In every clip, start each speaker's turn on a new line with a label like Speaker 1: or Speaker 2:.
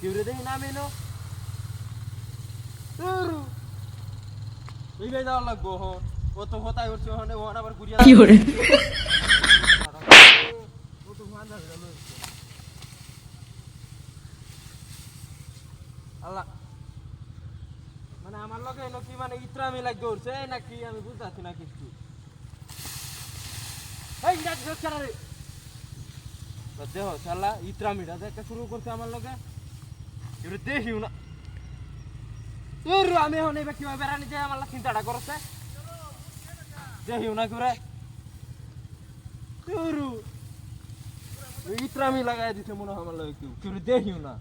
Speaker 1: কেউ রে দেখি না নো যাওয়ার লাগবো হন ও তো হতাই উঠছে ওখানে ওখান আবার ঘুরিয়া
Speaker 2: 有人
Speaker 1: ，আল্লাহ মানে আমার লগে এলো কি মানে ইত্রামি লাগে উঠছে নাকি আমি বুঝতে না কিছু এই কি হচ্ছে রে তো দেহ শালা ইত্রামিটা দেখতে শুরু করছে আমার লগে এবারে দেখিও না তোর আমি এখন এবার কীভাবে বেড়ানি যায় আমার চিন্তাটা করছে। দেখিও না করে। তোর ইত্রামি লাগাই দিছে মনে হয় আমার লগে কেউ। কেউ দেখিও না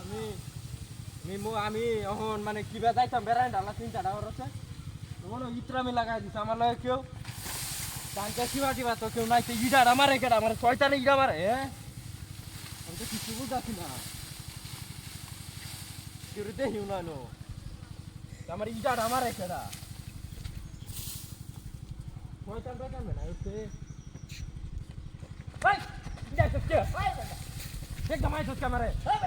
Speaker 1: আমি আমি আমি এখন মানে কিবা যাইতাম, বেড়াই ডালা চিন্তাটা করছে মনে ইত্রামি লাগাই দিছে আমার লগে কেউ তাকে কিবা কিবা তো কেউ নাই, তো ইডার আমারে কেডা আমার শয়তানে ইডা মারে হ্যাঁ আমি তো কিছু বুঝাচ্ছি না। কেউ দেখিও না নো আমার ইডার আমারে কেডা। শয়তান বেতান না হচ্ছে দেখ, দামাই তো ক্যামেরা হ্যাঁ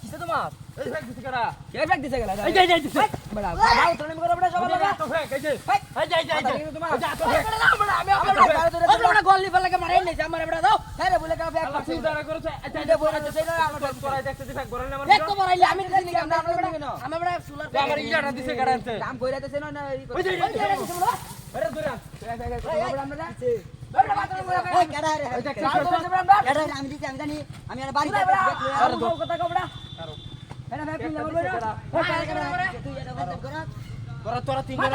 Speaker 3: কিসে তোমার
Speaker 1: এই ফেক দিছে কেডা
Speaker 3: কে ব্যাগ দিছে গেলা
Speaker 1: এই যাই যাই দিছে
Speaker 3: বড়া বাবা তোর নাম করে বড়া সবাই লাগা
Speaker 1: তো ফেক এই যে এই যাই যাই যাই
Speaker 3: তোমার
Speaker 1: যা তো ফেক
Speaker 3: আমি আমরা গাড়ি ধরে বড়া গল্লি ফেলে কে মারে নেই আমার বড়া দাও হ্যাঁ রে বলে কা ব্যাগ
Speaker 1: আল্লাহ
Speaker 3: পাচ্ছে
Speaker 1: চিন্তা আচ্ছা
Speaker 3: এটা বলে তো সেইটা আমার
Speaker 1: আমার করাই দেখতে দিছে ফেক বরালে আমার
Speaker 3: ব্যাগ তো বড়াইলে আমি দিছি কেন আমরা বড়া আমি বড়া সুলার
Speaker 1: আমার ইজাটা দিছে কেডা আনতে
Speaker 3: কাম কইরা দেছে না না
Speaker 1: ওই যে, ওই যে, ওই আরে আন।
Speaker 4: আমি?
Speaker 1: তোরা তিনজন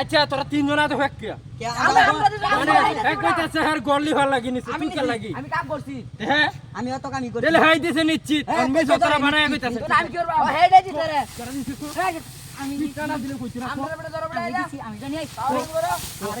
Speaker 1: আচ্ছা মানে লাগি তুই কে লাগি
Speaker 3: আমি কাম করছি
Speaker 1: হ্যাঁ
Speaker 4: আমি অত
Speaker 1: তেলে হাই দিছে নিশ্চিত আমি
Speaker 3: আমি কি
Speaker 4: আমি
Speaker 1: কানা দিলে
Speaker 3: আমরা বড়া বড়া
Speaker 4: আমি জানি এই,
Speaker 3: আরে